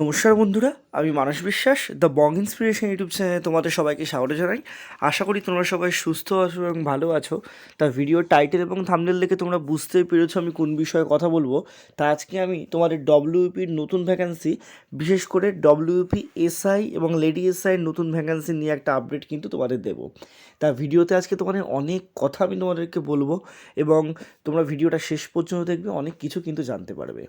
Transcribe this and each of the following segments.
নমস্কার বন্ধুরা। আমি মানস বিশ্বাস দ্য বং ইন্সপিরেশন ইউটিউব চ্যানেলে তোমাদের সবাইকে স্বাগত জানাই। আশা করি তোমরা সবাই সুস্থ আছো এবং ভালো আছো। তা ভিডিও টাইটেল এবং থামনেল দেখে তোমরা বুঝতেই পেরেছ আমি কোন বিষয়ে কথা বলব। তা আজকে আমি তোমাদের ডব্লিউপির নতুন ভ্যাকান্সি বিশেষ করে ডব্লিউপি এসআই এবং লেডি এসআইয়ের নতুন ভ্যাকান্সি নিয়ে একটা আপডেট কিন্তু তোমাদের দেবো। তা ভিডিওতে আজকে তোমাদের অনেক কথা আমি তোমাদেরকে বলব এবং তোমরা ভিডিওটা শেষ পর্যন্ত দেখবে, অনেক কিছু কিন্তু জানতে পারবে।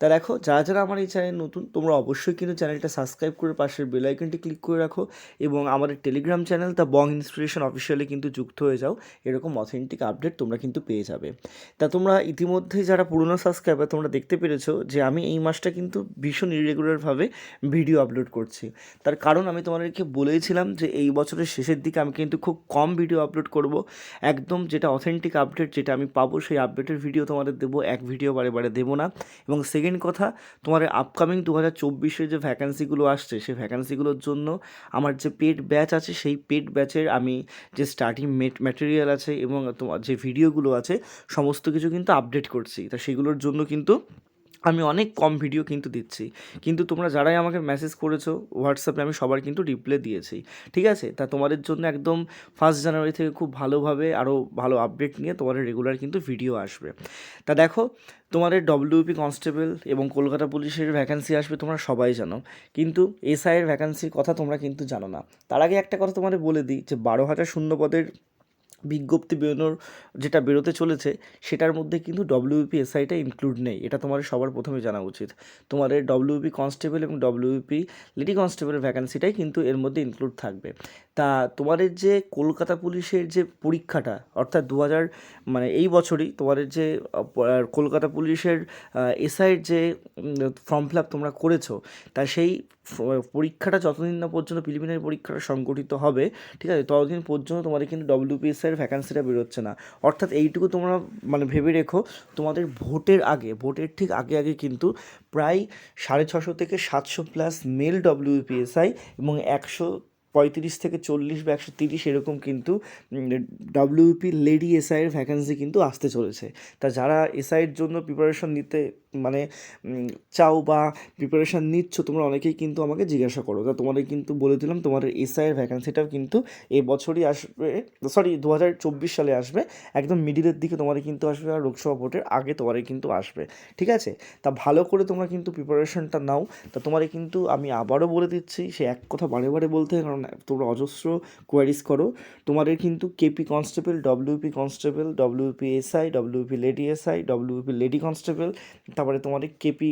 তা দেখো, যারা যারা আমার এই চ্যানেল নতুন, তোমরা অবশ্যই কিন্তু চ্যানেলটা সাবস্ক্রাইব করে পাশের বেল আইকনটি ক্লিক করে রাখো এবং আমাদের Telegram channel the Bong inspiration officially কিন্তু যুক্ত হয়ে যাও। এরকম অথেন্টিক আপডেট তোমরা কিন্তু পেয়ে যাবে। তা তোমরা ইতিমধ্যে যারা পুরনো সাবস্ক্রাইবার তোমরা দেখতে পেরেছ যে আমি এই মাসটা কিন্তু ভীষণ ইরেগুলারভাবে ভিডিও আপলোড করছি। তার কারণ আমি তোমাদেরকে বলেইছিলাম যে এই বছরের শেষের দিকে আমি কিন্তু খুব কম ভিডিও আপলোড করব। একদম যেটা অথেন্টিক আপডেট যেটা আমি পাবো, সেই আপডেটের ভিডিও তোমাদের দেবো। এক ভিডিও বারে বারে দেবো না। এবং সেকেন্ড কথা তোমার আপকামিং দু হাজার চব্বিশে যে ভ্যাকান্সিগুলো আসছে, সেই ভ্যাকান্সিগুলোর জন্য আমার যে পেড ব্যাচ আছে, সেই পেড ব্যাচের আমি যে স্টার্টিং মেট ম্যাটেরিয়াল আছে এবং তোমার যে ভিডিওগুলো আছে, সমস্ত কিছু কিন্তু আপডেট করছি। তা সেগুলোর জন্য কিন্তু আমি অনেক কম ভিডিও কিন্তু দিচ্ছি। কিন্তু তোমরা যারাই আমাকে মেসেজ করেছ হোয়াটসঅ্যাপে আমি সবার কিন্তু রিপ্লাই দিয়েছি। ঠিক আছে? তা তোমাদের জন্য একদম ফার্স্ট জানুয়ারি থেকে খুব ভালোভাবে আরও ভালো আপডেট নিয়ে তোমাদের রেগুলার কিন্তু ভিডিও আসবে। তা দেখো, তোমাদের ডব্লিউপি কনস্টেবল এবং কলকাতা পুলিশের ভ্যাকান্সি আসবে তোমরা সবাই জানো। কিন্তু এসআইয়ের ভ্যাকান্সির কথা তোমরা কিন্তু জানো না। তার আগে একটা কথা তোমাদের বলে দিই যে বারো হাজার শূন্য পদের বিজ্ঞপ্তি বেরোনোর যেটা বেরোতে চলেছে, সেটার মধ্যে কিন্তু ডব্লিউপি এসআইটা ইনক্লুড নেই। এটা তোমাদের সবার প্রথমে জানা উচিত। তোমাদের ডব্লিউপি কনস্টেবল এবং ডব্লিউপি লেডি কনস্টেবলের ভ্যাকান্সিটাই কিন্তু এর মধ্যে ইনক্লুড থাকবে। তা তোমাদের যে কলকাতা পুলিশের যে পরীক্ষাটা, অর্থাৎ দু হাজার মানে এই বছরই তোমাদের যে কলকাতা পুলিশের এসআইয়ের যে ফর্ম ফিল আপ তোমরা করেছ, তা সেই পরীক্ষাটা যতদিন না পর্যন্ত প্রিলিমিনারি পরীক্ষাটা সংগঠিত হবে, ঠিক আছে, ততদিন পর্যন্ত তোমাদের কিন্তু ডব্লিউপিএসআইয়ের ভ্যাকান্সিটা বেরোচ্ছে না। অর্থাৎ এইটুকু তোমরা মানে ভেবে রেখো, তোমাদের ভোটের আগে, ভোটের ঠিক আগে আগে কিন্তু প্রায় সাড়ে ছশো থেকে সাতশো প্লাস মেল ডব্লিউপিএসআই এবং একশো পঁয়ত্রিশ থেকে চল্লিশ বা একশো তিরিশ এরকম কিন্তু ডব্লিউপি লেডি এসআইয়ের ভ্যাকান্সি কিন্তু আসতে চলেছে। তা যারা এসআইয়ের জন্য প্রিপারেশন নিতে মানে চাও বা প্রিপারেশান নিচ্ছ, তোমরা অনেকেই কিন্তু আমাকে জিজ্ঞাসা করো। তা তোমাদের কিন্তু বলে দিলাম, তোমাদের এসআইয়ের ভ্যাকান্সিটাও কিন্তু এই বছরই আসবে সরি দু হাজার চব্বিশ সালে আসবে। একদম মিডিলের দিকে তোমাদের কিন্তু আসবে আর লোকসভা ভোটের আগে তোমাদের কিন্তু আসবে। ঠিক আছে? তা ভালো করে তোমরা কিন্তু প্রিপারেশনটা নাও। তা তোমাদের কিন্তু আমি আবারও বলে দিচ্ছি, সে এক কথা বারে বারে বলতে কারণ তোমরা অজস্র কোয়ারিজ করো। তোমাদের কিন্তু KP constable WP constable WP SI WP lady SI WP lady constable তারপরে তোমাদের কেপি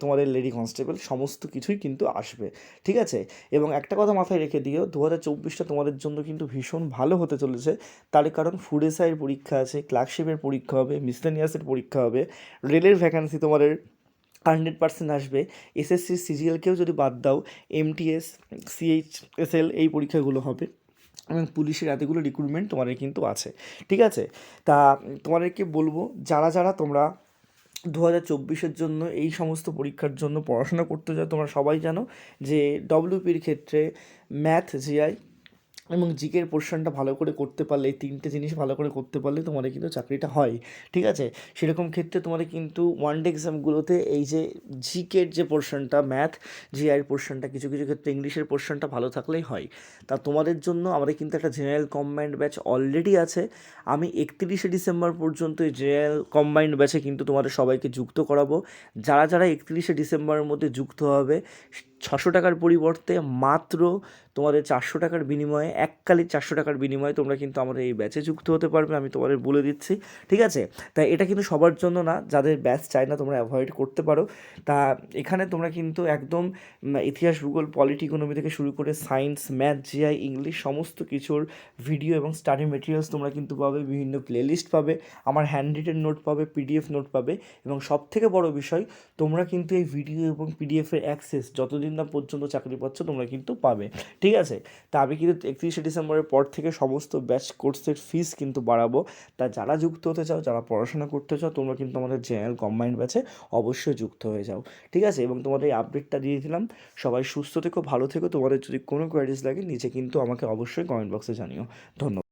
তোমাদের লেডি কনস্টেবল সমস্ত কিছুই কিন্তু আসবে। ঠিক আছে? এবং একটা কথা মাথায় রেখে দিও দু হাজার চব্বিশটা তোমাদের জন্য কিন্তু ভীষণ ভালো হতে চলেছে। তার কারণ ফুড এসআইয়ের পরীক্ষা আছে ক্লার্কশিপের পরীক্ষা হবে মিসলেনিয়াসের পরীক্ষা হবে রেলের ভ্যাকান্সি তোমাদের হান্ড্রেড পার্সেন্ট আসবে। এসএসসি সিজিএলকেও যদি বাদ দাও, এমটিএস, সিএইচএসএল এই পরীক্ষাগুলো হবে। এবং পুলিশের এতগুলো রিক্রুটমেন্ট তোমাদের কিন্তু আছে। ঠিক আছে? তা তোমাদেরকে বলব, যারা যারা তোমরা দু হাজার চব্বিশের জন্য এই সমস্ত পরীক্ষার জন্য পড়াশোনা করতে যাও, তোমরা সবাই জানো যে ডব্লিউপির ক্ষেত্রে ম্যাথ জিআই এবং জিকের পোর্শনটা ভালো করে করতে পারলে, এই তিনটে জিনিস ভালো করে করতে পারলে তোমাদের কিন্তু চাকরিটা হয়। ঠিক আছে? সেরকম ক্ষেত্রে তোমাদের কিন্তু ওয়ান ডে এক্সামগুলোতে এই যে জিকের যে পোর্শনটা ম্যাথ জিআইয়ের পোর্শনটা কিছু কিছু ক্ষেত্রে ইংলিশের পোর্শনটা ভালো থাকলেই হয়। তা তোমাদের জন্য আমাদের কিন্তু একটা জেনারেল কম্বাইন্ড ব্যাচ অলরেডি আছে। আমি একত্রিশে ডিসেম্বর পর্যন্ত এই জেনারেল কম্বাইন্ড ব্যাচে কিন্তু তোমাদের সবাইকে যুক্ত করাবো। যারা যারা একত্রিশে ডিসেম্বরের মধ্যে যুক্ত হবে ছশো টাকার পরিবর্তে মাত্র তোমাদের চারশো টাকার বিনিময়ে এককালীন চারশো টাকার বিনিময়ে তোমরা কিন্তু আমাদের এই ব্যাচে যুক্ত হতে পারবে, আমি তোমাদের বলে দিচ্ছি, ঠিক আছে? তাই এটা কিন্তু সবার জন্য না, যাদের ব্যাচ চায় না তোমরা অ্যাভয়েড করতে পারো। তা এখানে তোমরা কিন্তু একদম ইতিহাস, ভূগোল পলিটি ইকোনমি থেকে শুরু করে সায়েন্স ম্যাথ জিআই ইংলিশ সমস্ত কিছুর ভিডিও এবং স্টাডি মেটেরিয়ালস তোমরা কিন্তু পাবে, বিভিন্ন প্লেলিস্ট পাবে, আমার হ্যান্ড রিটেন নোট পাবে পিডিএফ নোট পাবে এবং সব থেকে বড় বিষয়, তোমরা কিন্তু এই ভিডিও এবং পিডিএফের অ্যাক্সেস যতদিন না পর্যন্ত চাকরি পাচ্ছ, তোমরা কিন্তু পাবে। ঠিক আছে? তা আমি কিন্তু একত্রিশে ডিসেম্বরের পর থেকে সমস্ত ব্যাচ কোর্সের ফিস কিন্তু বাড়াবো। তা যারা যুক্ত হতে চাও, যারা পড়াশোনা করতে চাও, তোমরা কিন্তু আমাদের জেনারেল কম্বাইন্ড ব্যাচে অবশ্যই যুক্ত হয়ে যাও। ঠিক আছে? এবং তোমাদের এই আপডেটটা দিয়ে দিলাম। সবাই সুস্থ থেকো, ভালো থেকো। তোমাদের যদি কোনো কোয়ারিজ লাগে, নিচে কিন্তু আমাকে অবশ্যই কমেন্ট বক্সে জানিও। ধন্যবাদ।